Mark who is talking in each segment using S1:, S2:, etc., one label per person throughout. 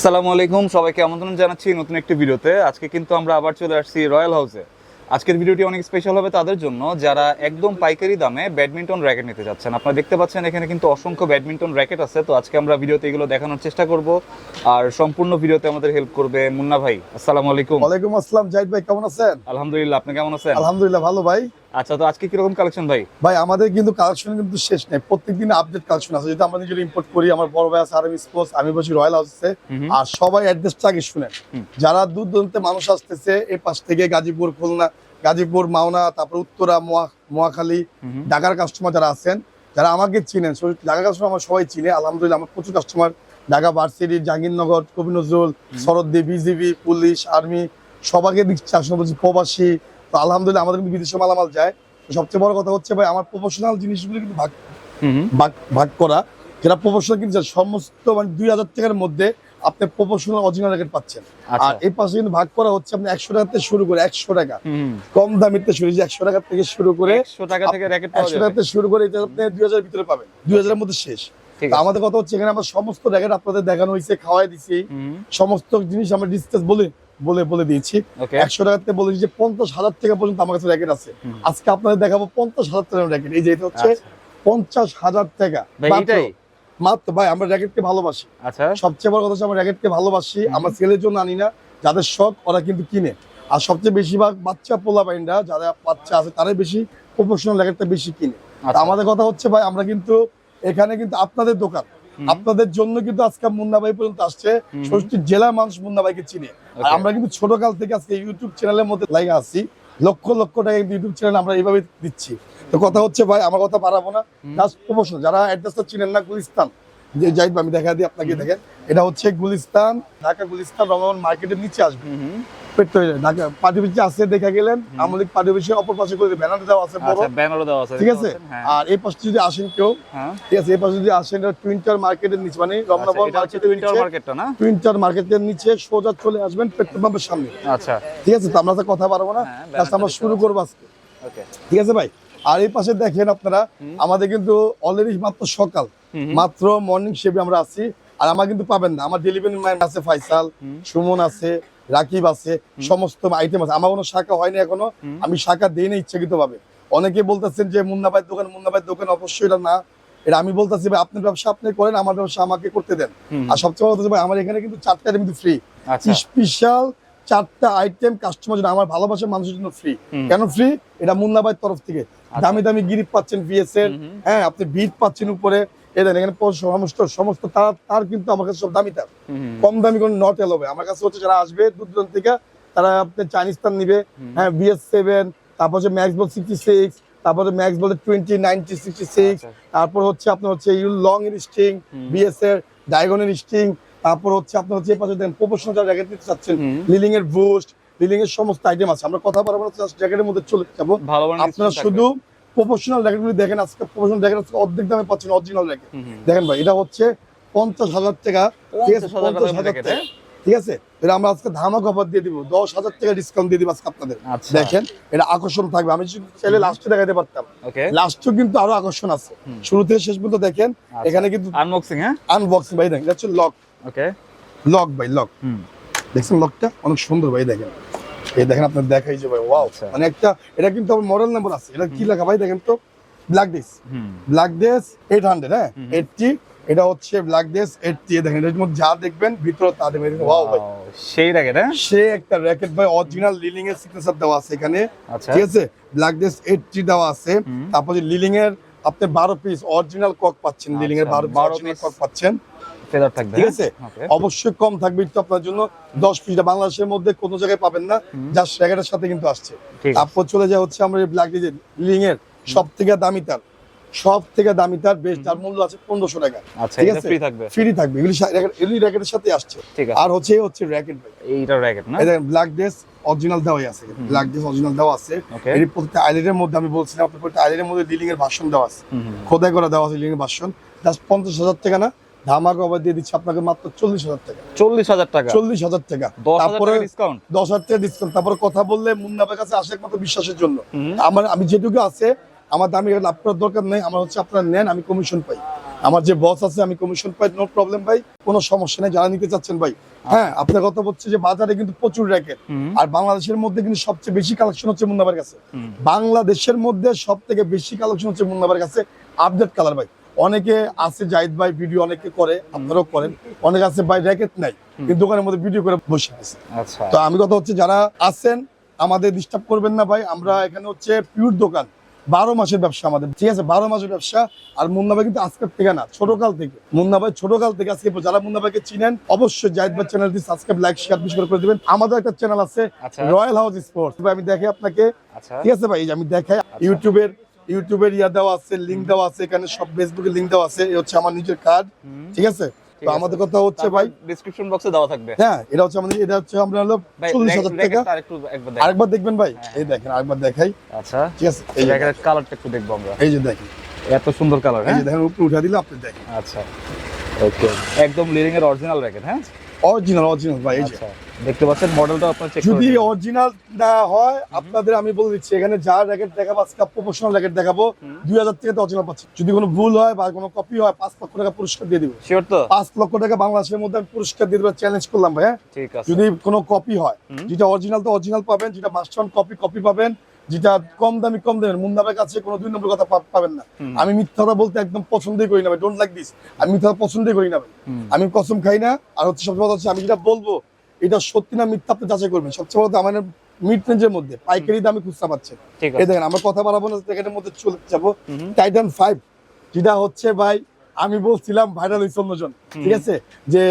S1: আসসালামু আলাইকুম। সবাইকে আমন্ত্রণ জানাচ্ছি নতুন একটি ভিডিওতে। আজকে কিন্তু আমরা আবার চলে আসছি রয়্যাল হাউসে আজকের ভিডিওটি অনেক স্পেশাল হবে তাদের জন্য। যারা একদম পাইকারি দামে ব্যাডমিন্টন র্যাকেট নিতে যাচ্ছেন আপনারা দেখতে পাচ্ছেন এখানে কিন্তু অসংখ্য ব্যাডমিন্টন র্যাকেট আছে। তো আজকে আমরা ভিডিওতে এগুলো দেখানোর চেষ্টা করব। আর সম্পূর্ণ ভিডিওতে আমাদের হেল্প করবে মুন্না ভাই। আসসালামু আলাইকুম।
S2: ওয়ালাইকুম আসসালাম জাহিদ ভাই কেমন আছেন?
S1: আলহামদুলিল্লাহ আপনি কেমন আছেন?
S2: আলহামদুলিল্লাহ ভালো ভাই।
S1: আচ্ছা তো আজকে কীরকম কালেকশন ভাই?
S2: ভাই আমাদের কিন্তু কালেকশন কিন্তু শেষ নেই। প্রত্যেকদিন আপডেট কালেকশন আছে। যেটা আমরা নিজেরা ইম্পোর্ট করি আমার বড় ভাই আছে আরএম স্পোর্টস আমি বসি রয়্যাল হাউসে আর সবাই অ্যাড্রেসটা আগে শুনেন। যারা দূর দূরান্তে মানুষ আসতেছে এই পাশ থেকে গাজীপুর খুলনা গাজীপুর মাওনা তারপর উত্তরা মোয়া- মোয়াখালী ঢাকার কাস্টমার যারা আছেন যারা আমাকে চিনেন ঢাকার কাস্টমার আমার সবাই চিনে। আলহামদুলিল্লাহ আমার প্রচুর কাস্টমার ঢাকা ভার্সিটি জাহাঙ্গীরনগর কবি নজরুল শরদ্দি বিজিবি পুলিশ আর্মি সবাইকে দিচ্ছে আসলে বলছি প্রবাসী তো আলহামদুলিল্লাহ আমাদের কিন্তু বিদেশে মালামাল যায়। সবচেয়ে বড় কথা হচ্ছে ভাই আমার প্রফেশনাল জিনিসগুলো কিন্তু ভাগ ভাগ ভাগ করা। যেটা প্রফেশনাল কিন্তু সমস্ত মানে দুই হাজার টাকার মধ্যে আপনি প্রফেশনাল অরিজিনাল র্যাকেট পাচ্ছেন।
S1: আচ্ছা।
S2: আর এই পাশে কিন্তু ভাগ করা হচ্ছে আপনি একশো টাকা থেকে শুরু করে একশো টাকা। কম দামিতে শুরু যে একশো টাকা থেকে শুরু করে
S1: একশো টাকা থেকে র্যাকেট
S2: একশো টাকা থেকে শুরু করে এটা আপনি দুই হাজারের ভিতরে পাবেন। দুই হাজারের মধ্যে শেষ। আমাদের কথা হচ্ছে এখানে আমরা সমস্ত র্যাকেট আপনাদের দেখানো হয়েছে খাওয়াই দিছি। সমস্ত জিনিস আমরা ডিসকাস বলে বলে বলে দিয়েছি। একশো টাকাতে বলেছি যে পঞ্চাশ হাজার টাকা পর্যন্ত আমার কাছে র্যাকেট আছে। আজকে আপনাদের দেখাবো পঞ্চাশ হাজার টাকার র্যাকেট এই যে এটা হচ্ছে
S1: আচ্ছা।
S2: পঞ্চাশ হাজার টাকা। মাত্র। ভাই আমরা র্যাকেটকে ভালোবাসি।
S1: আচ্ছা।
S2: সবচেয়ে বড় কথা হচ্ছে আমরা র্যাকেটকে ভালোবাসি। আমরা ছেলের জন্য আনি না। যাদের শখ ওরা কিন্তু কিনে। আর সবচেয়ে বেশিরভাগ বাচ্চা পোলা বাইনরা যারা বাচ্চা আছে তারাই বেশি প্রফেশনাল র্যাকেটটা বেশি কিনে।
S1: আচ্ছা।
S2: আমাদের কথা হচ্ছে ভাই আমরা কিন্তু এখানে কিন্তু আপনাদের দোকান। আপনাদের জন্য কিন্তু আজকে মুন্না ভাই পর্যন্ত আসছে। ষষ্ঠী জেলার মানুষ মুন্না ভাইকে চিনে। আর আমরা কিন্তু ছোট কাল থেকে আজকে ইউটিউব চ্যানেলের মধ্যে লাইগা আছি। লক্ষ লক্ষ টাকা ইউটিউব চ্যানেল আমরা এইভাবে দিচ্ছি। তো কথা হচ্ছে ভাই আমার কথা পারাবো না। জাস্ট প্রমোশন যারা অ্যাড্রেসটা চিনেন না গুলিস্তান। যে যাই আমি দেখা দিই আপনাকে দেখেন। এটা হচ্ছে গুলিস্তান ঢাকা গুলিস্তান রমন মার্কেটের নিচে আসবে।
S1: হুম হুম
S2: পেট্রো ঢাকা পার্টি আছে দেখা গেলেন। আমাদের পার্টি অপর পাশে করে ব্যানার দেওয়া আছে বড়।
S1: আচ্ছা দেওয়া আছে
S2: ঠিক আছে?
S1: হ্যাঁ।
S2: আর এই পাশে যদি আসেন কেউ
S1: হ্যাঁ।
S2: ঠিক আছে এই পাশে যদি আসেন টুইন্টার মার্কেটের নিচে মানে
S1: আচ্ছা,
S2: মার্কেটের
S1: মার্কেটটা না?
S2: টুইন্টার মার্কেটের নিচে সোজা চলে আসবেন পেট্রোল পাম্পের সামনে।
S1: আচ্ছা।
S2: ঠিক আছে তো আমরা তো কথা পারব না।
S1: হ্যাঁ,
S2: জাস্ট আমরা শুরু করব আজকে। ঠিক আছে ভাই? আর এই পাশে দেখেন আপনারা আমাদের কিন্তু অলরেডি মাত্র সকাল। মাত্র মর্নিং শেপে আমরা আছি। আর আমার কিন্তু পাবেন না। আমার ডেলিভারি ম্যান আছে ফাইসাল। সুমন আছে। রাকিব আছে সমস্ত আইটেম আছে। আমার কোনো শাখা হয়নি
S1: এখনও।
S2: আমি শাখা দিই না ইচ্ছাকৃত ভাবে অনেকে বলতেছেন যে মুন্নাবাই দোকান মুন্নাবাই দোকান অবশ্যই এটা না। এটা আমি বলতেছি ভাই আপনার ব্যবসা আপনি করেন আমার ব্যবসা আমাকে করতে দেন। আর সবচেয়ে বড় কথা ভাই আমার এখানে কিন্তু চারটা আইটেম কিন্তু ফ্রি
S1: আচ্ছা।
S2: স্পেশাল চারটা আইটেম কাস্টমার জন্য আমার ভালোবাসার মানুষের জন্য ফ্রি কেন ফ্রি এটা মুন্নাবাইয়ের তরফ থেকে। দামি দামি গিরিপ পাচ্ছেন বিএস এর। হ্যাঁ আপনি বিট পাচ্ছেন উপরে। এই দেন এখানে সমস্ত সমস্ত তার তার কিন্তু আমার কাছে সব দামি তার। কম দামি কোনো নট এল হবে আমার কাছে হচ্ছে যারা আসবে দূর দূরান্ত থেকে তারা আপনি চাইনিজ তার নিবে। হ্যাঁ বিএস সেভেন তারপর হচ্ছে ম্যাক্স বল সিক্সটি সিক্স তারপর max ball twenty ninety sixty six. তারপর হচ্ছে আপনার হচ্ছে ইউ লং এর স্ট্রিং বিএস এর ডায়গনের স্ট্রিং তারপর হচ্ছে আপনার হচ্ছে পাশে দেন প্রফেশনাল যারা র্যাকেট নিতে চাচ্ছেন লিলিং এর বুস্ট লিলিং এর সমস্ত আইটেম আছে। আমরা কথা জাস্ট জ্যাকেটের মধ্যে চলে যাব। আপনারা শুধু প্রফেশনাল র্যাকেটগুলি দেখেন আজকে প্রফেশনাল র্যাকেট আজকে অর্ধেক দামে পাচ্ছেন অরিজিনাল র্যাকেট। দেখেন ভাই এটা হচ্ছে পঞ্চাশ হাজার টাকা পঞ্চাশ হাজার টাকা। ঠিক আছে? এটা আমরা আজকে ধামাক অফার দিয়ে দিব। দশ হাজার টাকা ডিসকাউন্ট দিয়ে দিব আজকে আপনাদের।
S1: আচ্ছা।
S2: দেখেন এটা আকর্ষণ থাকবে। আমি চাইলে লাস্টে দেখাতে পারতাম। লাস্টেও কিন্তু আরও আকর্ষণ আছে। শুরু থেকে শেষ পর্যন্ত দেখেন
S1: আচ্ছা।
S2: এখানে কিন্তু
S1: আনবক্সিং হ্যাঁ?
S2: আনবক্সিং ভাই দেখেন এটা হচ্ছে লক
S1: ওকে।
S2: লক ভাই লক দেখছেন লকটা অনেক সুন্দর ভাই দেখেন। এই দেখেন আপনার দেখাই যে ভাই ওয়াও
S1: আচ্ছা।
S2: মানে একটা এটা কিন্তু আমার মডেল নাম্বার আছে। এটা কি লেখা ভাই দেখেন তো? ব্ল্যাক ডিস ব্ল্যাক ডেস এইট হান্ড্রেড হ্যাঁ। এইটটি এটা হচ্ছে ব্ল্যাক ডেস এইটটি দেখেন এটার মধ্যে যা দেখবেন ভিতরে তা দেখবেন। ওয়াও ভাই।
S1: সেই র্যাকেট হ্যাঁ?
S2: সে একটা র্যাকেট ভাই অরিজিনাল লিলিং এর সিগনেচার দেওয়া আছে এখানে।
S1: আচ্ছা।
S2: ঠিক আছে? ব্ল্যাক ডেস এইটটি দেওয়া আছে। তারপর যে লিলিং এর আপনি বারো পিস অরিজিনাল কক পাচ্ছেন লিলিং এর
S1: আচ্ছা,
S2: বারো
S1: 12
S2: অরিজিনাল
S1: piece।
S2: কক পাচ্ছেন।
S1: ফেদার থাকবে
S2: ঠিক
S1: হ্যাঁ?
S2: আছে? অবশ্যই কম থাকবে একটু আপনার জন্য। দশ পিস বাংলাদেশের মধ্যে কোনো জায়গায় পাবেন না। যার সাথে কিন্তু আসছে। তারপর চলে যায় হচ্ছে আমরা ব্ল্যাক ডিজেল লিলিং এর সব থেকে দামি তার। সব থেকে দামি তার বেশ যার মূল্য আছে পনেরোশো টাকা।
S1: আচ্ছা
S2: ঠিক আছে?
S1: ফ্রি থাকবে।
S2: ফ্রি থাকবে। এগুলি এগুলি র্যাকেটের সাথে আসছে। আর হচ্ছে হচ্ছে র্যাকেট
S1: এইটা র্যাকেট না?
S2: ব্ল্যাক ড্রেস অরিজিনাল দেওয়াই আছে। ব্ল্যাক ড্রেস অরিজিনাল দেওয়া আছে। এর প্রত্যেকটা আইল্যান্ডের মধ্যে আমি বলছিলাম আপনার প্রত্যেকটা আইল্যান্ডের মধ্যে লিলিং এর ভাষণ দেওয়া আছে। খোদাই করা দেওয়া আছে লিলিং এর ভাষণ জাস্ট পঞ্চাশ হাজার টাকা না? ধামাক অফার দিয়ে দিচ্ছি আপনাকে মাত্র চল্লিশ হাজার টাকা।
S1: চল্লিশ হাজার টাকা?
S2: চল্লিশ হাজার টাকা। তারপরে
S1: ডিসকাউন্ট
S2: দশ হাজার টাকা ডিসকাউন্ট তারপরে কথা বললে মুন্নাবের কাছে আসে একমাত্র বিশ্বাসের জন্য। আমার আমি যেটুকু আছে আমার দামি লাভ করার দরকার নেই। আমার হচ্ছে আপনারা নেন আমি কমিশন পাই। আমার যে বস আছে আমি কমিশন পাই নো প্রবলেম ভাই। কোনো সমস্যা নেই যারা নিতে চাচ্ছেন ভাই। হ্যাঁ আপনার কথা হচ্ছে যে বাজারে কিন্তু প্রচুর র্যাকেট আর বাংলাদেশের মধ্যে কিন্তু সবচেয়ে বেশি কালেকশন হচ্ছে মুন্নাবার কাছে। বাংলাদেশের মধ্যে সব থেকে বেশি কালেকশন হচ্ছে মুন্নাবার কাছে আপডেট কালার ভাই। অনেকে আছে জাহিদ ভাই ভিডিও অনেকে করে আপনারাও করেন। অনেকে আছে ভাই র্যাকেট নাই। কিন্তু দোকানের মধ্যে ভিডিও করে বসে আছে
S1: আচ্ছা।
S2: তো আমি কথা হচ্ছে যারা আছেন আমাদের ডিস্টার্ব করবেন না ভাই। আমরা এখানে হচ্ছে পিওর দোকান। বারো মাসের ব্যবসা আমাদের। ঠিক আছে বারো মাসের ব্যবসা। আর মুন্না ভাই কিন্তু আজকের থেকে না ছোট কাল থেকে। মুন্না ভাই ছোট কাল থেকে আজকে যারা মুন্না ভাইকে চিনেন অবশ্যই জাহিদ ভাই চ্যানেলটি সাবস্ক্রাইব লাইক শেয়ার বেশি করে দিবেন। আমাদের একটা চ্যানেল আছে
S1: আচ্ছা।
S2: রয়্যাল হাউস স্পোর্টস ভাই আমি দেখে আপনাকে।
S1: আচ্ছা।
S2: ঠিক আছে ভাই? যে আমি দেখাই ইউটিউবের ইউটিউবের ইয়া দেওয়া আছে লিঙ্ক দেওয়া আছে এখানে সব ফেসবুকে লিঙ্ক দেওয়া আছে এই হচ্ছে আমার নিজের কার্ড ঠিক আছে? তো আমাদের কথা হচ্ছে ভাই
S1: ডিসক্রিপশন বক্সে দেওয়া থাকবে।
S2: হ্যাঁ এটা হচ্ছে আমাদের এটা হচ্ছে আমরা হলো টাকা। আরেকবার দেখবেন ভাই।
S1: হ্যাঁ।
S2: এই দেখেন আরেকবার দেখাই।
S1: আচ্ছা।
S2: ঠিক আছে এই
S1: কালারটা একটু দেখব আমরা।
S2: এই যে দেখেন।
S1: এত সুন্দর কালার
S2: এই
S1: হ্যাঁ?
S2: যে দেখেন উপরে উঠে দিলে আপনি দেখেন।
S1: আচ্ছা। ওকে একদম লিডিং এর অরিজিনাল হ্যাঁ?
S2: অরিজিনাল অরিজিনাল ভাই এই যে
S1: দেখতে পাচ্ছেন মডেলটা আপনার চেক
S2: যদি অরিজিনাল না হয় আপনাদের আমি বলে দিচ্ছি এখানে যা র্যাকেট দেখাবো আজকে প্রফেশনাল র্যাকেট দেখাবো। দুই হাজার টাকা তো অরিজিনাল পাচ্ছি যদি কোনো ভুল হয় বা কোনো কপি হয় পাঁচ লক্ষ টাকা পুরস্কার দিয়ে দিব।
S1: শিওর তো?
S2: পাঁচ লক্ষ টাকা বাংলাদেশের মধ্যে আমি পুরস্কার দিয়ে দেবো চ্যালেঞ্জ করলাম ভাই হ্যাঁ?
S1: ঠিক আছে।
S2: যদি কোনো কপি হয় যেটা অরিজিনাল তো অরিজিনাল পাবেন যেটা মাস্টার কপি কপি পাবেন যেটা কম দামি কম দেবেন মুন্দাবের কাছে কোনো দুই নম্বর কথা পাবেন না। আমি মিথ্যা কথা বলতে একদম পছন্দই করি না ভাই ডোন্ট লাইক দিস আমি মিথ্যা পছন্দই করি না ভাই। আমি কসম খাই না আর হচ্ছে সবচেয়ে কথা হচ্ছে আমি যেটা বলব এটা সত্যি না মিথ্যা আপনি যাচাই করবেন। সবচেয়ে কথা আমার মিড রেঞ্জের মধ্যে পাইকারি দামে খুচরা পাচ্ছে। এই দেখেন আমরা কথা বাড়াবো না এখানের মধ্যে চলে যাব। টাইটান ফাইভ যেটা হচ্ছে ভাই আমি বলছিলাম ভাইরাল হয়েছে অন্যজন ঠিক আছে? যে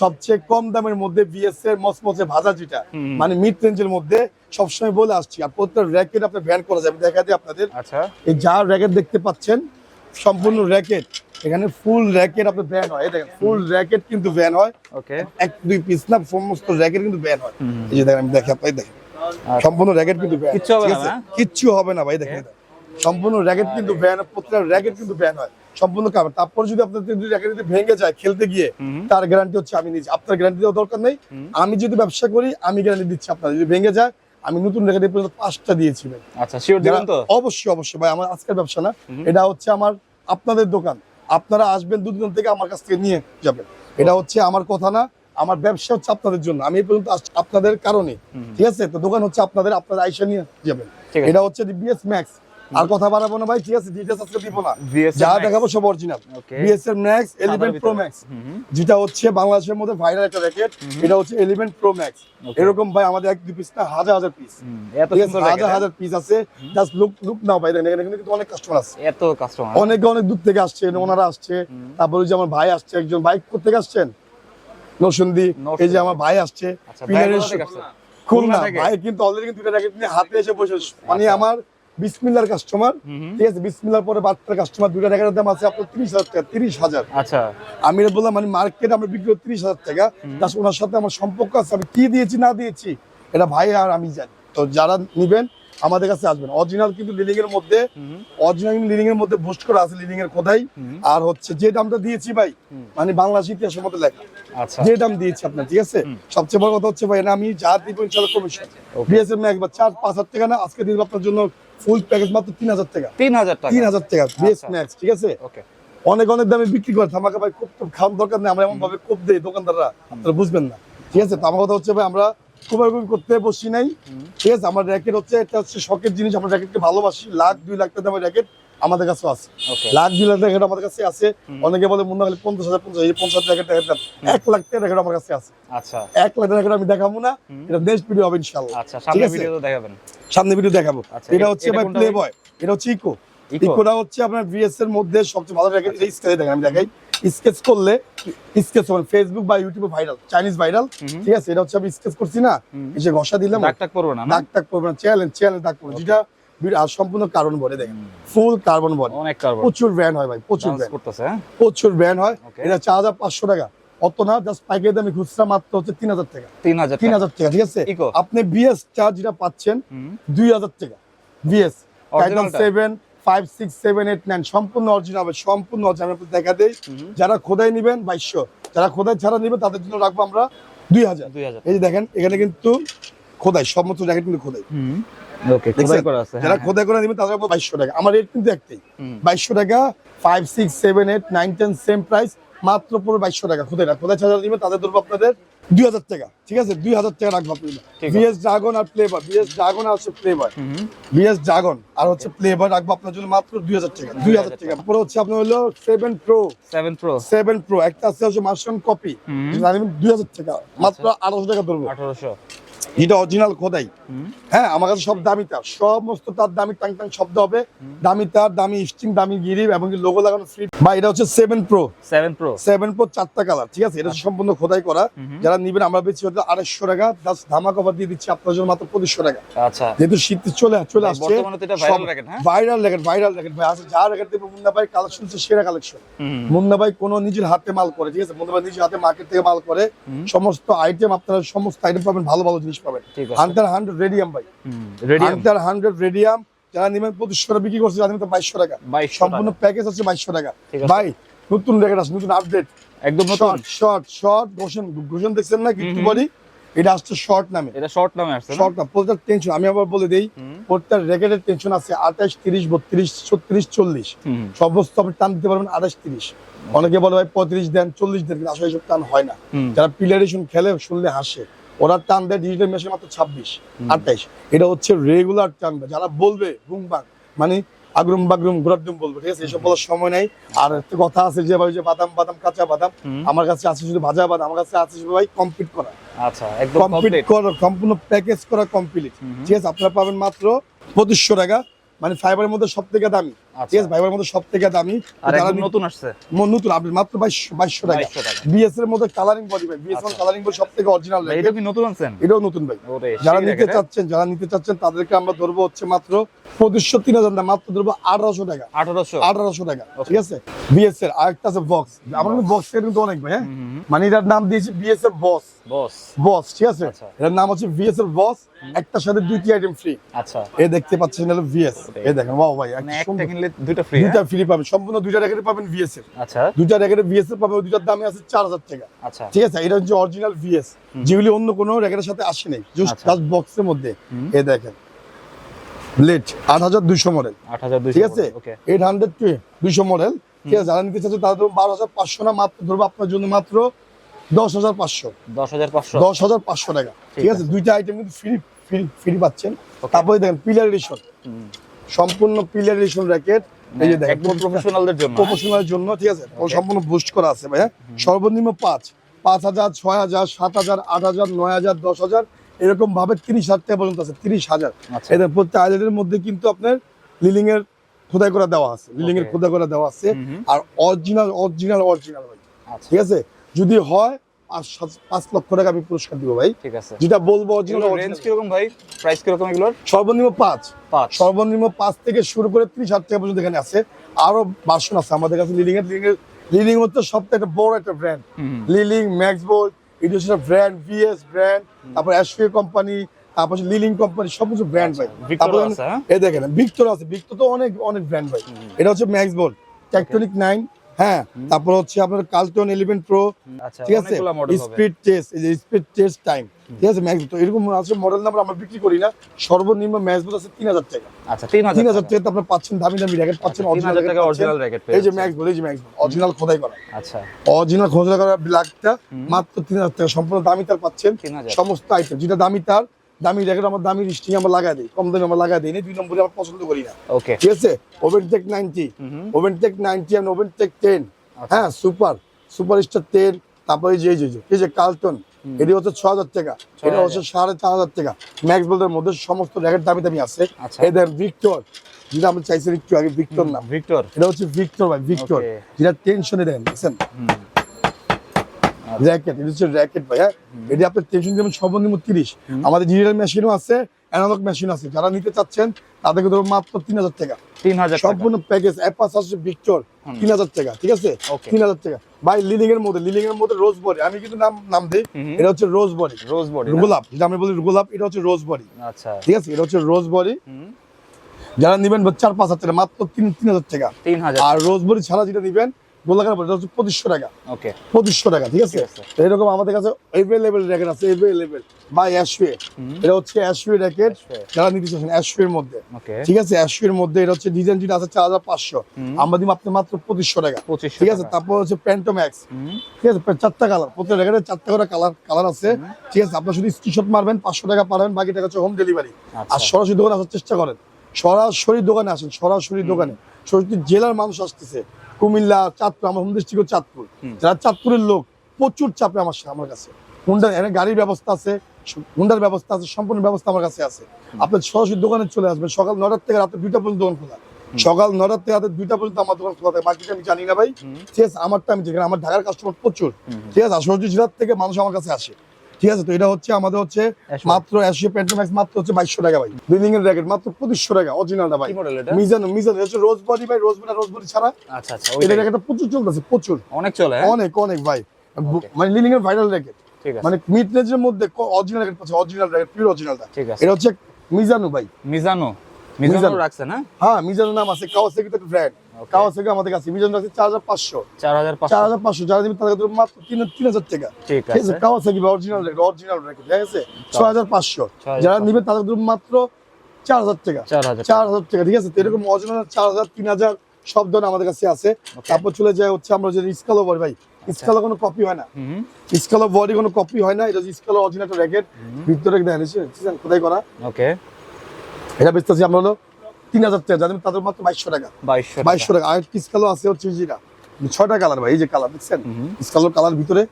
S2: সবচেয়ে কম দামের মধ্যে বিএস এর মচমচে ভাজা যেটা মানে মিড রেঞ্জের মধ্যে সবসময় বলে আসছি আর প্রত্যেক র্যাকেট আপনি ভ্যান করা যাবে। দেখা দিই আপনাদের।
S1: আচ্ছা।
S2: এই যা র্যাকেট দেখতে পাচ্ছেন সম্পূর্ণ র্যাকেট এখানে ফুল র্যাকেট আপনার হয়। এই দেখেন ফুল র্যাকেট কিন্তু হয়।
S1: ওকে
S2: এক দুই পিস না সমস্ত র্যাকেট কিন্তু হয়। এই যে দেখেন আমি দেখে দেখেন। সম্পূর্ণ র্যাকেট কিন্তু
S1: কিচ্ছু হবে না,
S2: কিচ্ছু হবে না ভাই দেখেন সম্পূর্ণ র্যাকেট কিন্তু ভ্যান প্রত্যেকটা র্যাকেট কিন্তু ভ্যান হয়। সম্পূর্ণ কাভার তারপর যদি আপনার যদি র্যাকেট যদি ভেঙে যায় খেলতে গিয়ে তার গ্যারান্টি হচ্ছে আমি নিজে আপনার গ্যারান্টি দেওয়ার দরকার নেই। আমি যদি ব্যবসা করি আমি গ্যারান্টি দিচ্ছি আপনার যদি ভেঙে যায় আমি নতুন রেখে দিয়ে পর্যন্ত পাঁচটা দিয়েছি ভাই।
S1: আচ্ছা শিওর দিবেন তো?
S2: অবশ্যই অবশ্যই ভাই আমার আজকের ব্যবসা না। এটা হচ্ছে আমার আপনাদের দোকান। আপনারা আসবেন দুদিন থেকে আমার কাছ থেকে নিয়ে যাবেন। এটা হচ্ছে আমার কথা না আমার ব্যবসা হচ্ছে আপনাদের জন্য। আমি এই পর্যন্ত আপনাদের কারণে। ঠিক আছে? তো দোকান হচ্ছে আপনাদের আপনারা আইসা নিয়ে যাবেন। এটা হচ্ছে বিএস ম্যাক্স আর কথা বাড়াবো না ভাই ঠিক আছে ডিটেলস আজকে দিব না। যা দেখাবো সব অরিজিনাল
S1: ওকে
S2: বিএস এর ম্যাক্স এলিভেন প্রো ম্যাক্স যেটা হচ্ছে বাংলাদেশের মধ্যে ভাইরাল একটা র্যাকেট এটা হচ্ছে এলিভেন প্রো ম্যাক্স এরকম ভাই আমাদের এক দুই পিস না হাজার হাজার পিস
S1: এত সুন্দর
S2: হাজার হাজার পিস আছে। জাস্ট লুক লুক নাও ভাই এখানে কিন্তু অনেক কাস্টমার আছে।
S1: এত কাস্টমার
S2: অনেকে অনেক দূর থেকে আসছে ওনারা আসছে। তারপরে যে আমার ভাই আসছে একজন বাইক করতে আসছেন? নরসিংদী। এই যে আমার ভাই আসছে।
S1: আচ্ছা?
S2: খুলনা। ভাই কিন্তু অলরেডি কিন্তু হাতে এসে বসে মানে
S1: আচ্ছা।
S2: আমার বিসমিল্লার কাস্টমার ঠিক আছে বিসমিল্লার পরে বাট্টার কাস্টমার দুইটা র্যাকেটের দাম আছে আপনার তিরিশ হাজার টাকা তিরিশ হাজার।
S1: আচ্ছা।
S2: আমি এটা বললাম মানে মার্কেট আমরা বিক্রি করি তিরিশ হাজার টাকা। জাস্ট ওনার সাথে আমার সম্পর্ক আছে আমি কি দিয়েছি না দিয়েছি এটা ভাই আর আমি জানি। তো যারা নিবেন আমাদের কাছে আসবেন। অরিজিনাল কিন্তু লিডিং এর মধ্যে অরিজিনাল লিডিং এর মধ্যে বুস্ট করা আছে লিডিং এর কোথায়। আর হচ্ছে যে দামটা দিয়েছি ভাই মানে বাংলাদেশ ইতিহাসের মধ্যে লেখা।
S1: আচ্ছা।
S2: যে দাম দিয়েছি আপনার ঠিক আছে? সবচেয়ে বড় কথা হচ্ছে ভাই না আমি যা দিব ইনশাআল্লাহ কমিশন বিএসএম বা চার পাঁচ হাজার টাকা না আজকে দিব আপনার জন্য ফুল প্যাকেজ মাত্র তিন হাজার টাকা।
S1: তিন হাজার টাকা।
S2: তিন হাজার টাকা বিএস
S1: আচ্ছা।
S2: ম্যাক্স ঠিক আছে?
S1: ওকে
S2: অনেক অনেক দামে বিক্রি করে থামাকা ভাই কোপ টোপ খাওয়ার দরকার নেই আমরা এমন ভাবে কোপ দেই দোকানদাররা আপনারা বুঝবেন না। ঠিক আছে তো আমার কথা হচ্ছে ভাই আমরা কুমারকুমি করতে বসি নাই। ঠিক আছে আমার র্যাকেট হচ্ছে এটা হচ্ছে শখের জিনিস আমরা র্যাকেটকে ভালোবাসি লাখ দুই লাখ টাকা দামের র্যাকেট আমাদের কাছে আছে। লাখ দুই লাখ টাকা আমাদের কাছে আছে। অনেকে বলে মুন্না খালি পঞ্চাশ হাজার পঞ্চাশ পঞ্চাশ হাজার টাকা টাকা এক লাখ টাকা র্যাকেট আমার কাছে আছে।
S1: আচ্ছা।
S2: এক লাখ টাকা আমি দেখাবো না। এটা নেক্সট ভিডিও হবে ইনশাল্লাহ
S1: আচ্ছা সামনে ভিডিও দেখাবেন।
S2: সামনে ভিডিও দেখাবো।
S1: আচ্ছা,
S2: এটা হচ্ছে ভাই প্লে বয় এটা হচ্ছে ইকো? ইকোটা হচ্ছে আপনার ভিএস এর মধ্যে সবচেয়ে ভালো র্যাকেট এই স্কেচ দেখেন আমি দেখাই। স্কেচ করলে স্কেচ হবে। ফেসবুক বা ইউটিউবে ভাইরাল চাইনিজ ভাইরাল ঠিক আছে? এটা হচ্ছে আমি স্কেচ করছি না। যে ঘষা দিলাম।
S1: দাগ টাক পড়বে না না?
S2: দাগ টাগ না। চ্যালেঞ্জ চ্যালেঞ্জ ডাক করবে যেটা আর সম্পূর্ণ কার্বন বডি দেখেন। ফুল কার্বন বডি
S1: অনেক কার্বন
S2: প্রচুর ব্র্যান্ড হয় ভাই প্রচুর ব্র্যান্ড
S1: করতেছে হ্যাঁ?
S2: প্রচুর ব্র্যান্ড হয়। এটা চার হাজার পাঁচশো টাকা। অত না জাস্ট পাইকারি দামে খুচরা মাত্র হচ্ছে তিন হাজার টাকা।
S1: তিন হাজার
S2: তিন হাজার টাকা ঠিক আছে? আপনি বিএস চার্জ যেটা পাচ্ছেন দুই হাজার টাকা। BS seven five six seven eight nine সম্পূর্ণ অরিজিনাল হবে সম্পূর্ণ অরিজিনাল আমি দেখা দেই। যারা খোদাই নেবেন বাইশশো। যারা খোদাই ছাড়া নেবে তাদের জন্য রাখব আমরা দুই হাজার। এই দেখেন এখানে কিন্তু খোদাই সমস্ত জ্যাকেট কিন্তু খোদাই।
S1: ওকে? খোদাই করা আছে
S2: যারা
S1: হ্যাঁ,
S2: খোদাই করে দিবেন তাদের বাইশশো টাকা। আমার রেট কিন্তু একটাই।
S1: হুম।
S2: বাইশশো টাকা five six seven eight nine ten same price মাত্র পুরো বাইশশো টাকা। খোদাই না খোদাই ছাড়া দিবেন তাদের ধরবো আপনাদের দুই হাজার টাকা। ঠিক আছে? দুই হাজার টাকা রাখব আপনাদের বিএস ড্রাগন আর প্লেবার বিএস ড্রাগন আর হচ্ছে প্লেবার
S1: হুম।
S2: বিএস ড্রাগন আর হচ্ছে প্লেবার রাখব আপনার জন্য মাত্র দুই হাজার টাকা। দুই হাজার টাকা। পরে হচ্ছে আপনার হলো seven pro
S1: seven pro
S2: seven pro একটা আছে হচ্ছে মার্শন কপি
S1: হুম।
S2: দুই হাজার টাকা। মাত্র আঠারোশো টাকা ধরবো।
S1: আঠারোশো।
S2: যেটা অরিজিনাল খোদাই। হ্যাঁ আমার কাছে সব দামি তার। সমস্ত তার দামি টাং টাং শব্দ হবে। দামি তার দামি স্টিং দামি এবং লোগো লাগানো ফ্রি বা এটা হচ্ছে seven pro
S1: seven pro
S2: seven pro চারটা কালার ঠিক আছে? এটা সম্পূর্ণ খোদাই করা। যারা নিবেন আমরা বেশি হচ্ছে আড়াইশো টাকা। জাস্ট ধামা কভার দিয়ে দিচ্ছি আপনার জন্য মাত্র পঁচিশশো টাকা।
S1: আচ্ছা।
S2: যেহেতু শীত চলে চলে আসছে
S1: এটা হ্যাঁ?
S2: ভাইরাল ভাইরাল রেকেট ভাই আছে যা রেকেট দেবো মুন্না ভাই কালেকশন হচ্ছে সেরা কালেকশন। মুন্না ভাই কোনো নিজের হাতে মাল করে ঠিক আছে? মুন্না ভাই নিজের হাতে মার্কেট থেকে মাল করে। সমস্ত আইটেম আপনারা সমস্ত আইটেম পাবেন ভালো ভালো জিনিস পাবেন। হান্টার হান্ড্রেড রেডিয়াম ভাই। হান্টার হান্ড্রেড রেডিয়াম যারা নেবেন পঁচিশশো টাকা বিক্রি করছে যারা নেবেন বাইশশো টাকা। সম্পূর্ণ প্যাকেজ হচ্ছে বাইশশো টাকা। ভাই নতুন রেকেট আছে নতুন আপডেট
S1: একদম নতুন।
S2: শর্ট শর্ট শর্ট ঘোষণ ঘোষণ দেখছেন না? কিন্তু বলি এটা আসছে শর্ট নামে।
S1: এটা শর্ট নামে আসছে
S2: শর্ট না প্রত্যেক টেনশন আমি আবার বলে দেই। প্রত্যেক রেকেটের টেনশন আছে আঠাশ তিরিশ বত্রিশ ছত্রিশ চল্লিশ। সমস্ত আপনি টান দিতে পারবেন আঠাশ তিরিশ। অনেকে বলে ভাই পঁয়ত্রিশ দেন চল্লিশ দেন কিন্তু আসলে এইসব টান হয় না। যারা পিলারেশন খেলে শুনলে হাসে। ওরা টান দেয় ডিজিটাল মেশিন মাত্র ছাব্বিশ আঠাইশ। এটা হচ্ছে রেগুলার টান যারা বলবে বুমবাং মানে আগ্রুম বাগরুম ঘোরাডুম বলবে ঠিক আছে? এসব বলার সময় নাই। আর একটা কথা আছে যে ভাই যে বাদাম বাদাম কাঁচা বাদাম আমার কাছে আছে শুধু ভাজা বাদাম আমার কাছে আছে শুধু ভাই কমপ্লিট করা।
S1: আচ্ছা একদম
S2: কমপ্লিট করা সম্পূর্ণ প্যাকেজ করা কমপ্লিট। ঠিক আছে? আপনারা পাবেন মাত্র পঁচিশশো টাকা মানে ফাইবারের মধ্যে সব থেকে দামি। ঠিক আছে ফাইবারের মধ্যে সব থেকে দামি।
S1: আর
S2: যারা
S1: একদম
S2: নি-
S1: নতুন আসছে।
S2: নতুন আপনি মাত্র বাইশশো বাইশশো টাকা। বিএস এর মধ্যে কালারিং বডি ভাই। বিএস
S1: আচ্ছা।
S2: কালারিং বডি সব থেকে অরিজিনাল
S1: এটা কি নতুন আনছেন?
S2: এটাও নতুন ভাই। যারা নিতে চাচ্ছেন যারা নিতে চাচ্ছেন তাদেরকে আমরা ধরবো হচ্ছে মাত্র পঁচিশশো তিন হাজার না মাত্র ধরবো আঠারোশো টাকা।
S1: আঠারোশো?
S2: আঠারোশো টাকা ঠিক আছে? বিএস এর আরেকটা আছে বক্স আমার কিন্তু বক্স কিন্তু অনেক ভাই হ্যাঁ? মানে এটার নাম দিয়েছি বিএস এর বস
S1: বস
S2: বস ঠিক আছে?
S1: আচ্ছা।
S2: এটার নাম হচ্ছে এর বস একটার সাথে দুইটি আইটেম ফ্রি
S1: আচ্ছা।
S2: এ দেখতে পাচ্ছেন হলো ভিএস এ দেখেন ওয়াও ভাই
S1: মানে
S2: একটা
S1: কিনলে দুইটা ফ্রি
S2: দুইটা ফ্রি পাবেন। সম্পূর্ণ দুইটা র্যাকেটে পাবেন ভিএস এর
S1: আচ্ছা।
S2: দুইটা র্যাকেটে ভিএস এর পাবেন ওই দুইটার দামে আছে চার হাজার টাকা।
S1: আচ্ছা।
S2: ঠিক আছে? এটা হচ্ছে অরিজিনাল ভিএস যেগুলি অন্য কোনো র্যাকেটের সাথে আসে নাই। জাস্ট
S1: আচ্ছা।
S2: জাস্ট বক্সের মধ্যে। এ দেখেন। হাজার দুইশো মডেল
S1: আট হাজার দুইশো
S2: ঠিক আছে?
S1: ওকে
S2: এইট হান্ড্রেড টু দুইশো মডেল ঠিক আছে? যারা নিতে চাচ্ছে তারা ধরুন বারো হাজার পাঁচশো না মাত্র ধরবো আপনার জন্য মাত্র দশ হাজার পাঁচশো।
S1: দশ হাজার পাঁচশো।
S2: টাকা। ঠিক আছে। দুইটা আইটেম কিন্তু ফ্রি ফ্রি ফ্রি পাচ্ছেন. তারপরে দেখেন পিলার এডিশন। সম্পূর্ণ পিলার এডিশন র্যাকেট এই যে দেখেন
S1: একদম প্রফেশনালদের জন্য।
S2: প্রফেশনালের জন্য ঠিক আছে? সম্পূর্ণ বুস্ট করা আছে ভাইয়া। সর্বনিম্ন পাঁচ। পাঁচ হাজার ছয় হাজার সাত হাজার আট হাজার নয় হাজার দশ হাজার এরকম ভাবে তিরিশ হাজার টাকা পর্যন্ত আছে তিরিশ হাজার।
S1: আচ্ছা।
S2: এদের প্রত্যেক আইল্যান্ডের মধ্যে কিন্তু আপনার লিলিং এর খোদাই করা দেওয়া আছে। লিলিং এর খোদাই করা দেওয়া আছে। আর অরিজিনাল অরিজিনাল অরিজিনাল ঠিক আছে? যদি হয় পাঁচ লক্ষ টাকা আমি পুরস্কার দিব ভাই।
S1: ঠিক আছে।
S2: যেটা বলব
S1: রেঞ্জ কীরকম ভাই? প্রাইস কীরকম এগুলোর?
S2: সর্বনিম্ন পাঁচ। সর্বনিম্ন পাঁচ থেকে শুরু করে ত্রিশ হাজার টাকা পর্যন্ত এখানে আছে। আরও বাসন আছে আমাদের কাছে লিলিং এর লিলিং এর লিলিং হচ্ছে সবথেকে একটা বড় একটা ব্র্যান্ড। লিলিং ম্যাক্স বোল্ট এটা হচ্ছে ব্র্যান্ড ভিএস ব্র্যান্ড তারপর অ্যাশফিয়া কোম্পানি তারপর লিলিং কোম্পানি সব কিছু ব্র্যান্ড ভাই।
S1: আচ্ছা,
S2: তারপর
S1: হ্যাঁ?
S2: দেখেন ভিক্টর আছে ভিক্টর তো অনেক অনেক ব্র্যান্ড ভাই। এটা হচ্ছে ম্যাক্স বোল্ট টেকটনিক নাইন হ্যাঁ তারপর হচ্ছে আপনার কালটন ইলেভেন প্রো
S1: আচ্ছা
S2: ঠিক আছে? স্পিড টেস্ট এই যে স্পিড টেস্ট টাইম ঠিক আছে ম্যাক্স তো এরকম আছে মডেল নাম্বার আমরা বিক্রি করি না সর্বনিম্ন আছে তিন হাজার টাকা।
S1: আচ্ছা তিন
S2: তিন হাজার
S1: হাজার
S2: টাকা আপনার পাচ্ছেন দামি দামি র্যাকেট পাচ্ছেন অরিজিনাল
S1: অরিজিনাল র্যাকেট
S2: এই যে ম্যাক্স এই যে ম্যাক্স বল অরিজিনাল খোদাই করা।
S1: আচ্ছা।
S2: অরিজিনাল খোদাই করা ব্ল্যাকটা মাত্র তিন হাজার টাকা সম্পূর্ণ দামি তার পাচ্ছেন। সমস্ত আইটেম যেটা দামি তার দামি র্যাকেট আমার দামি রিস্টিং আমরা লাগাই দিই কম দামে আমরা লাগাই দিই না দুই নম্বরে আমরা পছন্দ করি না।
S1: ওকে
S2: ঠিক আছে? Oven tech ninety oven tech ninety and oven tech ten. হ্যাঁ সুপার সুপার স্টার টেন তারপরে যে যে- এই যে- কার্লটন এটি হচ্ছে ছ হাজার টাকা। এটা হচ্ছে সাড়ে চার হাজার টাকা। ম্যাক্স বোল্ডের মধ্যে সমস্ত র্যাকেট দামি দামি আছে।
S1: আচ্ছা।
S2: এই দেন ভিক্টর যেটা আমরা চাইছি একটু আগে ভিক্টর নাম।
S1: ভিক্টর
S2: এটা হচ্ছে ভিক্টর ভাই ভিক্টর যেটা টেনশনে দেন
S1: হুম।
S2: র্যাকেট এটা হচ্ছে র্যাকেট ভাই এটি আপনার টেনশন সর্বনিম্ন তিরিশ। আমাদের ডিজিটাল মেশিনও আছে অ্যানালগ মেশিন আছে। যারা নিতে চাচ্ছেন তাদেরকে মাত্র তিন হাজার টাকা।
S1: তিন হাজার
S2: সম্পূর্ণ প্যাকেজ অ্যাপাস আছে ভিক্টর তিন হাজার টাকা ঠিক আছে? তিন হাজার টাকা। ভাই লিলিং এর মধ্যে লিলিং এর মধ্যে রোজ বডি আমি কিন্তু নাম নাম দিই। এটা হচ্ছে রোজ বডি
S1: রোজ বডি
S2: রুগোলাপ যেটা আমি বলি রুগোলাপ এটা হচ্ছে রোজ বডি
S1: আচ্ছা।
S2: ঠিক আছে? এটা হচ্ছে রোজ বডি যারা নেবেন চার পাঁচ হাজার টাকা মাত্র তিন তিন হাজার টাকা। আর রোজ বডি ছাড়া যেটা নিবেন গোলাকার বডি হচ্ছে পঁচিশশো টাকা।
S1: ওকে।
S2: পঁচিশশো টাকা ঠিক আছে?
S1: ঠিক আছে।
S2: তো এরকম আমাদের কাছে এভেলেবেল র্যাকেট আছে এভেলেবেল বা অ্যাশওয়ে এটা হচ্ছে অ্যাশওয়ে র্যাকেট যারা নিতে চাচ্ছেন অ্যাশওয়ের মধ্যে। ঠিক আছে? অ্যাশওয়ের মধ্যে এটা হচ্ছে ডিজাইন যেটা আছে চার হাজার পাঁচশো। আমরা দিব আপনার মাত্র পঁচিশশো টাকা। ঠিক আছে? তারপর হচ্ছে প্যান্টোম্যাক্স ঠিক আছে? চারটা কালার প্রত্যেক র্যাকেটের চারটা করে কালার কালার আছে। ঠিক আছে? আপনার শুধু স্ক্রিনশট মারবেন পাঁচশো টাকা পাঠাবেন বাকি টাকা হচ্ছে হোম ডেলিভারি আর
S1: আচ্ছা।
S2: সরাসরি দোকানে আসার চেষ্টা করেন। সরাসরি দোকানে আসেন সরাসরি দোকানে। সরাসরি জেলার মানুষ আসতেছে। কুমিল্লা চাঁদপুর আমার হোম ডিস্ট্রিক্ট চাঁদপুর। যারা চাঁদপুরের লোক প্রচুর চাপে আমার আমার কাছে। হুন্ডা এখানে গাড়ির ব্যবস্থা আছে হুন্ডার ব্যবস্থা আছে সম্পূর্ণ ব্যবস্থা আমার কাছে আছে। আপনার সরাসরি দোকানে চলে আসবেন সকাল নটার থেকে রাতে দুইটা পর্যন্ত দোকান খোলা। সকাল নটার থেকে রাতে দুইটা পর্যন্ত আমার দোকান খোলা থাকে। বাকিটা আমি জানি না ভাই। ঠিক আছে আমারটা আমি যেখানে আমার ঢাকার কাস্টমার প্রচুর। ঠিক আছে সরাসরি জেলার থেকে মানুষ আমার কাছে আসে। ঠিক আছে তো এটা হচ্ছে আমাদের হচ্ছে মাত্র এশিয়া পেন্টোম্যাক্স মাত্র হচ্ছে বাইশশো টাকা ভাই। বিল্ডিং এর র্যাকেট মাত্র পঁচিশশো টাকা অরিজিনালটা ভাই। মিজান মিজান হচ্ছে রোজ বডি ভাই রোজ বডি রোজ বডি ছাড়া।
S1: আচ্ছা আচ্ছা
S2: এটা র্যাকেটটা প্রচুর চলতেছে প্রচুর।
S1: অনেক চলে হ্যাঁ?
S2: অনেক অনেক ভাই। মানে লিলিং এর ভাইরাল র্যাকেট মানে মিড রেঞ্জের মধ্যে অরিজিনাল র্যাকেট পাচ্ছে অরিজিনাল র্যাকেট পিওর অরিজিনালটা এটা হচ্ছে মিজানু ভাই।
S1: মিজানো মিজানো
S2: রাখছে
S1: না হ্যাঁ?
S2: হ্যাঁ মিজানুর নাম আছে কাওয়াসাকি তো ব্র্যান্ড. কাওয়াসাকি আমাদের কাছে মিজানু আছে চার হাজার পাঁচশো।
S1: চার হাজার
S2: চার হাজার পাঁচশো যারা দিবে তাদের মাত্র তিন তিন হাজার টাকা।
S1: ঠিক
S2: ঠিক আছে?
S1: আছে।
S2: কাওয়াসাকি বা অরিজিনাল অরিজিনাল র্যাকেট ঠিক আছে? ছয় হাজার পাঁচশো। যারা নিবে তাদের মাত্র চার হাজার টাকা।
S1: চার হাজার।
S2: টাকা ঠিক আছে? এরকম অরিজিনাল চার হাজার তিন হাজার সব ধরনের আমাদের কাছে আছে। তারপর চলে যায় হচ্ছে আমরা যে স্কালো বডি ভাই স্কালো কোনো কপি হয় না। স্কালো বডি কোনো কপি হয় না এটা স্কালো অরিজিনাল র্যাকেট ভিতরে দেখেন কোথায় করা?
S1: ওকে
S2: এটা বেচতেছি আমরা হলো তিন হাজার টাকা যাদের তাদের মাত্র বাইশশো টাকা।
S1: বাইশশো
S2: টাকা। আর স্কালো আছে হচ্ছে জিরা। ছয়টা কালার ভাই এই যে কালার দেখছেন? স্কালো কালার ভিতরে।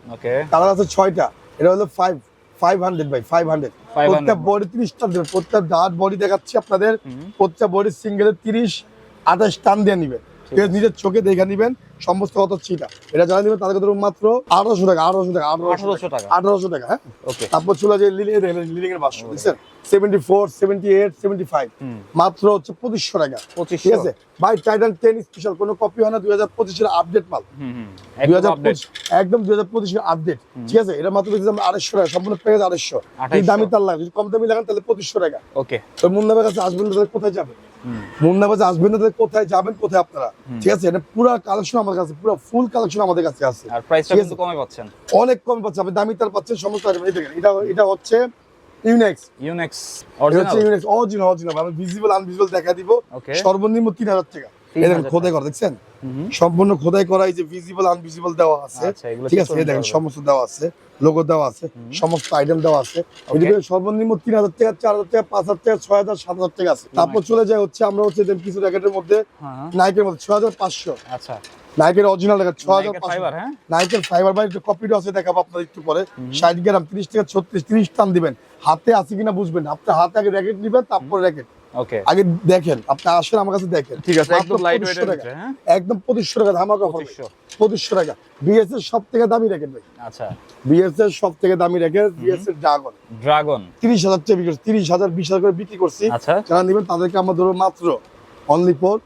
S2: কালার আছে ছয়টা। এটা হলো five five hundred by five hundred
S1: 500
S2: প্রত্যেক বডি তিরিশটা দেবেন প্রত্যেক ডাট বডি দেখাচ্ছি আপনাদের প্রত্যেক বডি সিঙ্গেলের তিরিশ আঠাশ টান দিয়ে আছে নিজের চোখে দেখে নিবেন সমস্ত কত চিটা এটা। যারা নিবেন তাদের মাত্র আঠারোশো টাকা আঠারোশো টাকা আঠারোশো
S1: টাকা।
S2: আঠারোশো টাকা। হ্যাঁ? তারপর চলে যায় লিলিং লিলিং এর বাসন বুঝছেন? Seventy four seventy eight seventy five মাত্র হচ্ছে পঁচিশশো টাকা। ঠিক আছে? বাই টাইটান টেন স্পেশাল কোনো কপি হয় না দুই হাজার পঁচিশের আপডেট মাল। দুই হাজার একদম দুই হাজার পঁচিশের আপডেট ঠিক আছে? এটা মাত্র দেখছি আড়াইশো টাকা সম্পূর্ণ প্যাকেজ আড়াইশো। দামি তার লাগে যদি কম দামি লাগান তাহলে পঁচিশশো টাকা।
S1: ওকে।
S2: তো মুন্নাবের কাছে আসবেন তাহলে কোথায় যাবেন?
S1: হুম
S2: আসবেন না কোথায় যাবেন কোথায় আপনারা। ঠিক আছে এটা পুরো কালেকশন আমার কাছে পুরো ফুল কালেকশন আমাদের কাছে আছে।
S1: আর প্রাইসটা কিন্তু কমে পাচ্ছেন।
S2: অনেক কম পাচ্ছে আপনি দামি তার পাচ্ছেন সমস্ত item। এই দেখেন এটা এটা হচ্ছে Yonex
S1: Yonex original
S2: Yonex original original আমি ভিজিবল আনভিজিবল দেখা দিব।
S1: ওকে
S2: সর্বনিম্ন তিন হাজার টাকা।
S1: 3000
S2: খোদাই করা দেখছেন? সম্পূর্ণ খোদাই করা এই যে ভিজিবল আনভিজিবল দেওয়া আছে।
S1: আচ্ছা,
S2: ঠিক আছে দেখেন সমস্ত দেওয়া আছে লোগো দেওয়া আছে সমস্ত আইটেম দেওয়া আছে। সর্বনিম্ন তিন হাজার টাকা চার হাজার টাকা পাঁচ হাজার টাকা ছয় হাজার সাত হাজার টাকা আছে। তারপর চলে যায় হচ্ছে আমরা হচ্ছে কিছু র্যাকেটের মধ্যে
S1: হ্যাঁ।
S2: নাইকের মধ্যে ছয় হাজার পাঁচশো।
S1: আচ্ছা।
S2: নাইকের অরিজিনাল র্যাকেট ছয় হাজার
S1: নাইকের ফাইবার হ্যাঁ?
S2: নাইকের ফাইবার বাই একটু কপিটা আছে দেখাবো আপনাদের একটু পরে। ষাট গ্রাম তিরিশ থেকে ছত্রিশ তিরিশ টান দিবেন। হাতে আছে কিনা বুঝবেন আপনার হাতে আগে র্যাকেট নিবেন তারপর র্যাকেট।
S1: ওকে
S2: আগে দেখেন আপনি আসেন আমার কাছে দেখেন।
S1: ঠিক আছে একদম লাইট
S2: 2500
S1: ওয়েটের
S2: টাকা।
S1: হ্যাঁ?
S2: একদম পঁচিশশো টাকা ধামাকা হবে
S1: পঁচিশশো।
S2: পঁচিশশো টাকা। বিএস এর সব থেকে দামি ভাই।
S1: আচ্ছা।
S2: বিএস এর সব থেকে দামি বিএস এর ড্রাগন
S1: ড্রাগন
S2: তিরিশ হাজার টাকা বিক্রি করছি তিরিশ হাজার বিশ হাজার করে বিক্রি করছি।
S1: আচ্ছা।
S2: যারা নেবেন তাদেরকে আমরা ধরো মাত্র অনলি ফর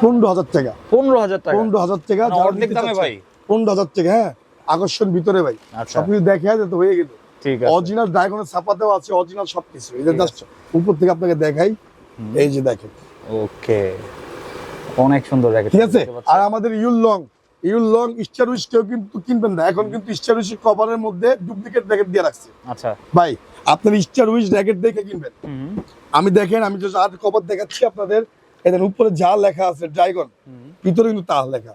S2: পনেরো হাজার টাকা।
S1: পনেরো হাজার টাকা।
S2: পনেরো হাজার টাকা
S1: মানে অর্ধেক দামে ভাই।
S2: পনেরো হাজার টাকা হ্যাঁ? আকর্ষণ ভিতরে ভাই।
S1: আচ্ছা।
S2: সবকিছু দেখে হয়ে গেল।
S1: ঠিক আছে।
S2: অরিজিনাল ড্রাগনের ছাপা দেওয়া আছে অরিজিনাল সবকিছু। জাস্ট উপর থেকে আপনাকে দেখাই। এই যে দেখেন।
S1: ওকে। অনেক সুন্দর র্যাকেট
S2: ঠিক আছে? আর আমাদের ইউল লং। ইউল লং স্টারুইস কেউ কিন্তু কিনবেন না। এখন কিন্তু স্টারুইস কভারের মধ্যে ডুপ্লিকেট র্যাকেট দিয়ে রাখছে।
S1: আচ্ছা।
S2: ভাই আপনার স্টারুইস র্যাকেট দেখে কিনবেন। আমি দেখেন আমি যে আর কভার দেখাচ্ছি আপনাদের এদের উপরে যা লেখা আছে ড্রাইগন ভিতরে কিন্তু তা লেখা।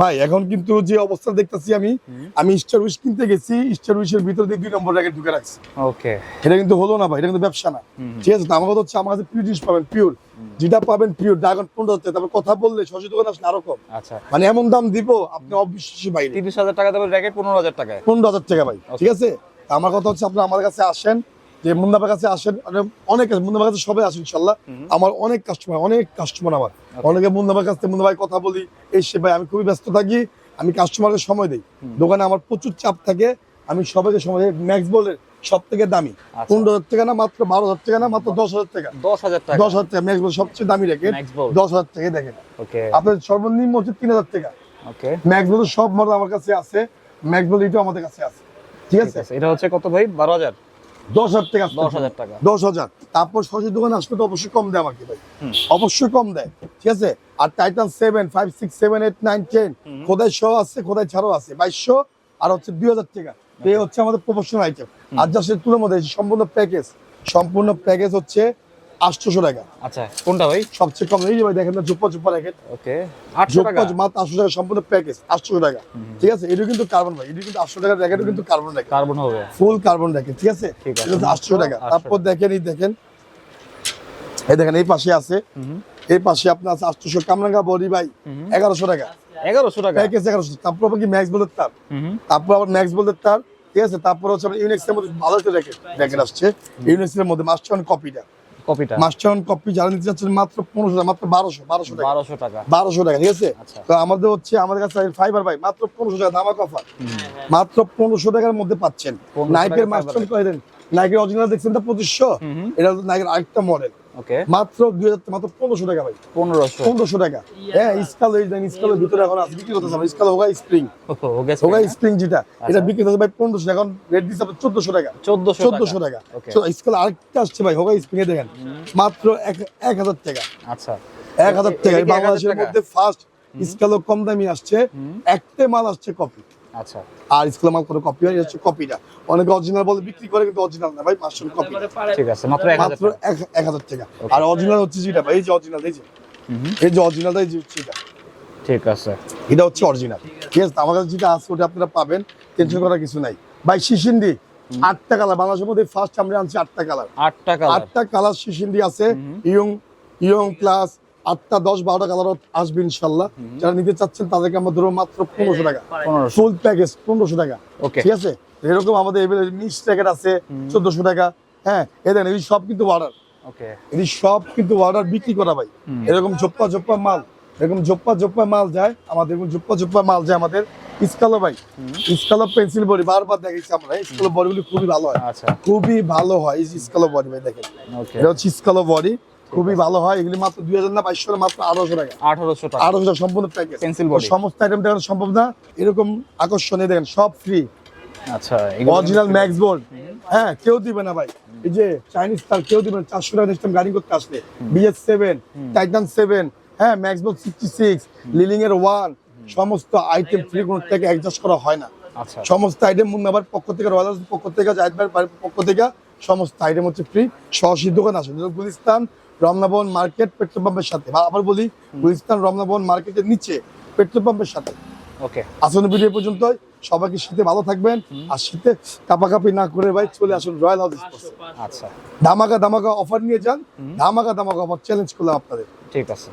S2: ভাই এখন কিন্তু যে অবস্থা দেখতেছি আমি। আমি স্টারউইশ কিনতে গেছি স্টারউইশের ভিতরে দিয়ে দুই নম্বর র্যাকেট ঢুকে রাখছি।
S1: ওকে
S2: এটা কিন্তু হলো না ভাই এটা কিন্তু ব্যবসা না। ঠিক আছে আমার কথা হচ্ছে আমার কাছে পিওর জিনিস পাবেন পিওর যেটা পাবেন পিওর ড্রাগন পনেরো হাজার তারপর কথা বললে সরাসরি দোকানে আসলে আরও কম।
S1: আচ্ছা।
S2: মানে এমন দাম দিব আপনি অবিশ্বাসী ভাই।
S1: তিরিশ হাজার টাকা দেবে র্যাকেট পনেরো হাজার টাকায়।
S2: পনেরো হাজার টাকা ভাই ঠিক আছে? আমার কথা হচ্ছে আপনি আমার কাছে আসেন যে মুন্দাবার কাছে আসেন মানে অনেক মুন্দাবার কাছে সবাই আসেন ইনশাল্লাহ। আমার অনেক কাস্টমার অনেক কাস্টমার আমার। অনেকে মুন্দাবার কাছে মুন্দা ভাই কথা বলি এই সে ভাই আমি খুবই ব্যস্ত থাকি আমি কাস্টমারকে সময় দিই। দোকানে আমার প্রচুর চাপ থাকে আমি সবাইকে সময় দিই। ম্যাক্স বলের সব থেকে দামি।
S1: আচ্ছা।
S2: পনেরো হাজার টাকা না মাত্র বারো হাজার টাকা না মাত্র দশ হাজার টাকা।
S1: দশ হাজার টাকা।
S2: দশ হাজার টাকা ম্যাক্স বল সবচেয়ে দামি রেখে দশ হাজার টাকা দেখেন। আপনার সর্বনিম্ন হচ্ছে তিন হাজার টাকা। ম্যাক্স বলের সব মডেল আমার কাছে আছে ম্যাক্স বল এটাও আমাদের কাছে আছে। ঠিক আছে
S1: এটা হচ্ছে কত ভাই? বারো হাজার?
S2: দশ হাজার টাকা
S1: দশ হাজার টাকা।
S2: দশ হাজার। তারপর সরস্বতী দোকানে আসলে তো অবশ্যই কম দেয় আমাকে ভাই। অবশ্যই কম দেয় ঠিক আছে? আর Titan seven five six seven eight nine ten. খোদাই শো আছে খোদাই ছাড়াও আছে বাইশশো আর হচ্ছে দুই হাজার টাকা। এই হচ্ছে আমাদের প্রফেশনাল আইটেম আর যা সে মধ্যে সম্পূর্ণ প্যাকেজ সম্পূর্ণ প্যাকেজ হচ্ছে আটশোশো টাকা।
S1: আচ্ছা কোনটা ভাই?
S2: সবচেয়ে কম এই যে ভাই দেখেন না জুপ্পা জুপ্পা র্যাকেট
S1: ওকে আটশো টাকা?
S2: মাত্র আটশো টাকা সম্পূর্ণ প্যাকেজ আটশো টাকা। ঠিক আছে? এটা কিন্তু কার্বন ভাই এটা কিন্তু আটশো টাকার র্যাকেটও কিন্তু কার্বন র্যাকেট
S1: কার্বন হবে।
S2: ফুল কার্বন র্যাকেট ঠিক আছে। এটা আটশো টাকা। তারপর দেখেন এই দেখেন। এই দেখেন এই পাশে আছে। এই পাশে আপনার আছে আটশোশো কামরাঙ্গা বডি ভাই এগারোশো টাকা।
S1: এগারোশো টাকা?
S2: প্যাকেজ এগারোশো। তারপর আবার কি ম্যাক্স বলের তার? তারপর আবার ম্যাক্স বলের তার। ঠিক আছে? তারপর হচ্ছে মধ্যে ভালো একটা র্যাকেট র্যাকেট আসছে। ইউনিক্স এর মধ্যে মাস্টার কপিটা
S1: কপিটা?
S2: মাস্টার কপি যারা নিতে চাচ্ছেন মাত্র পনেরোশো টাকা মাত্র বারোশো বারোশো টাকা।
S1: বারোশো টাকা।
S2: বারোশো টাকা ঠিক আছে?
S1: আচ্ছা।
S2: তো আমাদের হচ্ছে আমাদের কাছে ফাইবার ভাই মাত্র পনেরোশো টাকা ধামাক অফার মাত্র পনেরোশো টাকার মধ্যে পাচ্ছেন। নাইকের
S1: টাকায়
S2: মাস্টার কয়ে দেন? নাইকের অরিজিনাল দেখছেন তো পঁচিশশো। এটা নাইকের আরেকটা মডেল মাত্র দুই হাজার মাত্র পনেরোশো টাকা ভাই।
S1: পনেরোশো।
S2: পনেরোশো টাকা। হ্যাঁ স্কাল এই স্কালের ভিতরে এখন আছে বিক্রি করতেছে আমরা। স্কাল হোগা স্প্রিং। হোগা স্প্রিং যেটা এটা বিক্রি করতে ভাই পনেরোশো টাকা। এখন রেট দিচ্ছে আপনার চোদ্দশো টাকা।
S1: চোদ্দশো
S2: চোদ্দশো টাকা। স্কাল আরেকটা আসছে ভাই হোগা স্প্রিং এ দেখেন। মাত্র এক এক হাজার টাকা।
S1: আচ্ছা।
S2: এক হাজার টাকা।
S1: এটা কি 1000
S2: বাংলাদেশের? মধ্যে ফার্স্ট স্কালও কম দামি আসছে। একটা মাল আসছে কপি
S1: আচ্ছা।
S2: আর করে কপি হয় হচ্ছে কপিটা অনেকে অরিজিনাল বলে বিক্রি করে কিন্তু অরিজিনাল না ভাই মাস্টার কপি
S1: ঠিক আছে মাত্র
S2: মাত্র এক হাজার টাকা। আর অরিজিনাল হচ্ছে যেটা ভাই এই যে অরিজিনাল এই যে। এই যে অরিজিনালটা এই যে হচ্ছে এটা।
S1: ঠিক আছে।
S2: এটা হচ্ছে অরিজিনাল ঠিক আছে আমার কাছে যেটা আছে ওটা আপনারা পাবেন টেনশন করার কিছু নাই। ভাই শিশিন্দি আটটা কালার বাংলাদেশের মধ্যে ফার্স্ট আমরা আনছি আটটা কালার
S1: আট টাকা
S2: আটটা কালার শিশিন্দি আছে ইয়ং ইয়ং প্লাস আটটা দশ বারোটা কালার আসবে ইনশাল্লাহ। যারা নিতে চাচ্ছেন তাদেরকে আমরা ধরো মাত্র পনেরোশো টাকা। ফুল প্যাকেজ পনেরোশো টাকা। ঠিক আছে? এরকম আমাদের মিক্স প্যাকেট আছে চোদ্দশো টাকা। হ্যাঁ দেখেন এই সব কিন্তু অর্ডার
S1: ওকে
S2: এই সব কিন্তু অর্ডার বিক্রি করা ভাই। এরকম জোপ্পা জোপ্পা মাল। এরকম জোপ্পা জোপ্পা মাল যায় আমাদের এরকম জোপ্পা জোপ্পা মাল যায় আমাদের স্কালো ভাই। স্কালো পেন্সিল বডি বারবার দেখেছি আমরা স্কালো বডিগুলি খুবই ভালো হয়।
S1: আচ্ছা।
S2: খুবই ভালো হয় এই স্কালো বডি ভাই দেখেন। এটা হচ্ছে স্কালো বডি খুবই ভালো হয়। এগুলি মাত্র দুই হাজার না বাইশশো মাত্র আঠারোশো টাকা।
S1: আঠারোশো টাকা।
S2: আঠারোশো টাকা সম্পূর্ণ প্যাকেজ
S1: পেন্সিল
S2: সমস্ত আইটেম দেখানো সম্ভব না। এরকম আকর্ষণীয় দেখেন সব ফ্রি
S1: আচ্ছা
S2: অরিজিনাল ম্যাক্স বোর্ড হ্যাঁ কেউ দিবে না ভাই। এই যে চাইনিজ তার কেউ দিবে না। চারশো টাকা টাইম গাড়ি করতে আসলে বিএস সেভেন টাইটান সেভেন হ্যাঁ ম্যাক্স বোর্ড সিক্সটি সিক্স লিলিং এর ওয়ান সমস্ত আইটেম ফ্রি কোনো থেকে অ্যাডজাস্ট করা হয় না।
S1: আচ্ছা।
S2: সমস্ত আইটেম মুন্নাবার পক্ষ থেকে রয়্যাল পক্ষ থেকে জাহিদ ভাইয়ের পক্ষ থেকে সমস্ত আইটেম হচ্ছে ফ্রি সহসী দোকান আছে। যেমন গুলিস্তান রমনাবন মার্কেট পেট্রোল পাম্পের সাথে। বা আবার বলি গুলিস্তান রমনাবন মার্কেটের নিচে পেট্রোল পাম্পের সাথে।
S1: ওকে।
S2: আসুন ভিডিও পর্যন্ত সবাইকে শীতে ভালো থাকবেন। আর শীতে কাপাকাপি না করে ভাই চলে আসুন রয়্যাল হাউস
S1: আচ্ছা।
S2: ধামাকা ধামাকা অফার নিয়ে যান। ধামাকা ধামাকা অফার চ্যালেঞ্জ করলাম আপনাদের।
S1: ঠিক আছে।